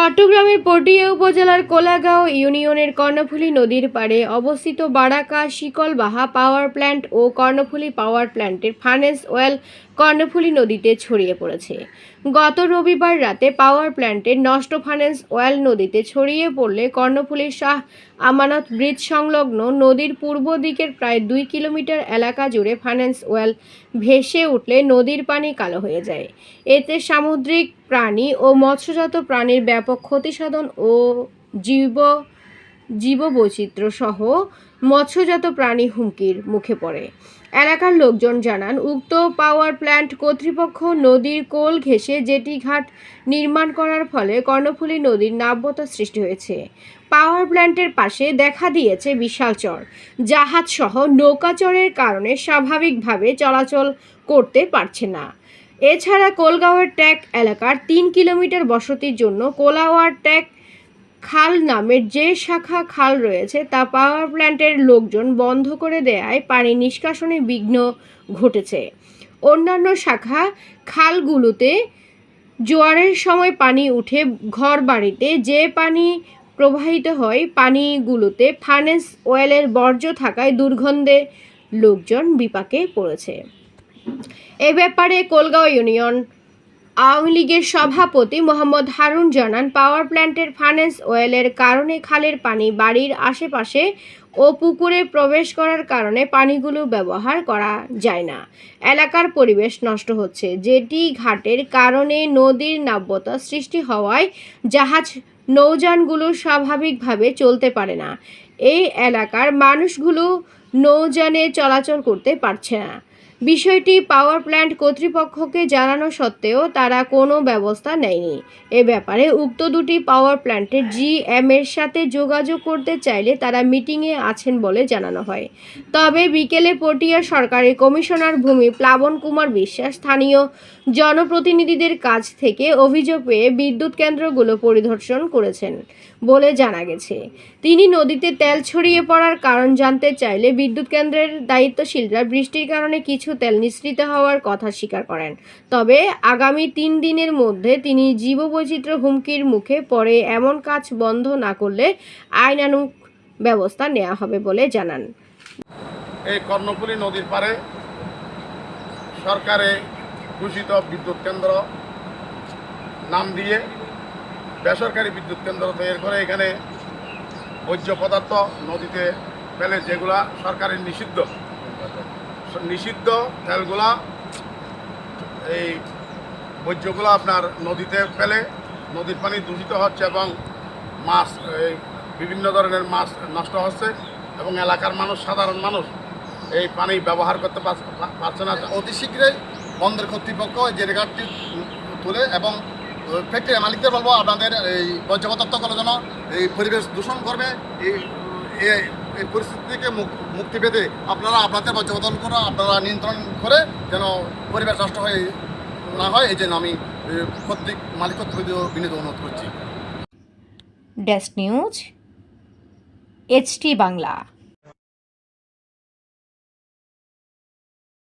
চট্টগ্রামের পটিয়া উপজেলার কোলাগাঁও ইউনিয়নের কর্ণফুলী নদীর পাড়ে অবস্থিত বারাকা শিকলবাহা পাওয়ার প্ল্যান্ট ও কর্ণফুলী পাওয়ার প্ল্যান্টের ফার্নেস ওয়েল কর্ণফুলী নদীতে ছড়িয়ে পড়েছে। গত রবিবার রাতে পাওয়ার প্ল্যান্টের নষ্ট ফার্নেস ওয়েল নদীতে ছড়িয়ে পড়লে কর্ণফুলীর শাহ আমানত ব্রিজ সংলগ্ন নদীর পূর্ব দিকের প্রায় দুই কিলোমিটার এলাকা জুড়ে ফার্নেস ওয়েল ভেসে উঠলে নদীর পানি কালো হয়ে যায়। এতে সামুদ্রিক প্রাণী ও মৎস্যজাত প্রাণীর ব্যাপক ক্ষতিসাধন ও জীব, জীববৈচিত্র্য সহ মৎস্যজাত প্রাণী হুমকির মুখে পড়ে। এলাকার লোকজন জানান, উক্ত পাওয়ার প্ল্যান্ট কর্তৃপক্ষ নদীর কোল ঘেঁষে জেটি ঘাট নির্মাণ করার ফলে কর্ণফুলী নদীর নাব্যতা সৃষ্টি হয়েছে। পাওয়ার প্ল্যান্টের পাশে দেখা দিয়েছে বিশাল চর জাহাজ সহ নৌকাচরের কারণে স্বাভাবিকভাবে চলাচল করতে পারছে না। এছাড়া কোলগাঁওয়ের ট্যাক এলাকার তিন কিলোমিটার বসতির জন্য কোলাওয়ার ট্যাক খাল নামের যে শাখা খাল রয়েছে, তা পাওয়ার প্ল্যান্টের লোকজন বন্ধ করে দেয়ায় পানি নিষ্কাশনে বিঘ্ন ঘটেছে। অন্যান্য শাখা খালগুলোতে জোয়ারের সময় পানি উঠে ঘর বাড়িতে যে পানি প্রবাহিত হয়, পানিগুলোতে ফার্নেস ওয়েলের বর্জ্য থাকায় দুর্গন্ধে লোকজন বিপাকে পড়েছে। এ ব্যাপারে কোলগাঁও ইউনিয়ন আওয়ামী লীগের সভাপতি মোহাম্মদ হারুন জানান, পাওয়ার প্ল্যান্টের ফার্নেস ওয়েলের কারণে খালের পানি বাড়ির আশেপাশে ও পুকুরে প্রবেশ করার কারণে পানিগুলো ব্যবহার করা যায় না। এলাকার পরিবেশ নষ্ট হচ্ছে। যেটি ঘাটের কারণে নদীর নাব্যতা সৃষ্টি হওয়ায় জাহাজ নৌযানগুলো স্বাভাবিকভাবে চলতে পারে না। এই এলাকার মানুষগুলো নৌযানে চলাচল করতে পারছে না। বিষয়টি পাওয়ার প্ল্যান্ট কর্তৃপক্ষকে জানানো সত্ত্বেও তারা কোনো ব্যবস্থা নেয়নি। এ ব্যাপারে উক্ত দুটি পাওয়ার প্ল্যান্টের জিএম এর সাথে যোগাযোগ করতে চাইলে তারা মিটিংয়ে আছেন বলে জানানো হয়। তবে বিকেলে পটিয়া সরকারি কমিশনার ভূমি প্লাবন কুমার বিশ্বাস স্থানীয় জনপ্রতিনিধিদের কাছ থেকে অভিযোগ পেয়ে বিদ্যুৎ কেন্দ্রগুলো পরিদর্শন করেছেন বলে জানা গেছে। তিনি নদীতে তেল ছড়িয়ে পড়ার কারণ জানতে চাইলে বিদ্যুৎ কেন্দ্রের দায়িত্বশীলরা বৃষ্টির কারণে কিছু তেল নিঃসৃত হওয়ার কথা স্বীকার করেন। তবে আগামী তিন দিনের মধ্যে তিনি জীববৈচিত্র্য হুমকির মুখে পড়ে এমন কাজ বন্ধ না করলে আইনানুগ ব্যবস্থা নেওয়া হবে বলে জানান। এই কর্ণফুলী নদীর পারে সরকারে ঘোষিত বিদ্যুৎ কেন্দ্র নাম দিয়ে বেসরকারি বিদ্যুৎ কেন্দ্র তৈরি করে এখানে বর্জ্য পদার্থ নদীতে ফেলে যেগুলা সরকারের নিষিদ্ধ। নিষিদ্ধ তেলগুলা, এই বর্জ্যগুলো আপনার নদীতে ফেলে, নদীর পানি দূষিত হচ্ছে এবং মাছ, এই বিভিন্ন ধরনের মাছ নষ্ট হচ্ছে এবং এলাকার মানুষ, সাধারণ মানুষ এই পানি ব্যবহার করতে পারছে না। অতি শীঘ্রই বন্দর কর্তৃপক্ষ রেগারটি তুলে এবং ফ্যাক্টরি মালিকদের বলব আপনাদের এই বর্জ্য পদার্থগুলো যেন এই পরিবেশ দূষণ করবে। এই এই- পরিস্থিতি থেকে মুক্তি পেতে আপনারা আপনাদের বর্জ্য করে, আপনারা নিয়ন্ত্রণ করে যেন পরিবেশ নষ্ট হয়ে না হয়, এই জন্য আমি প্রত্যেক কর্তৃক মালিক কর্তৃপক্ষ বিনীত অনুরোধ করছি। Desk news HT Bangla.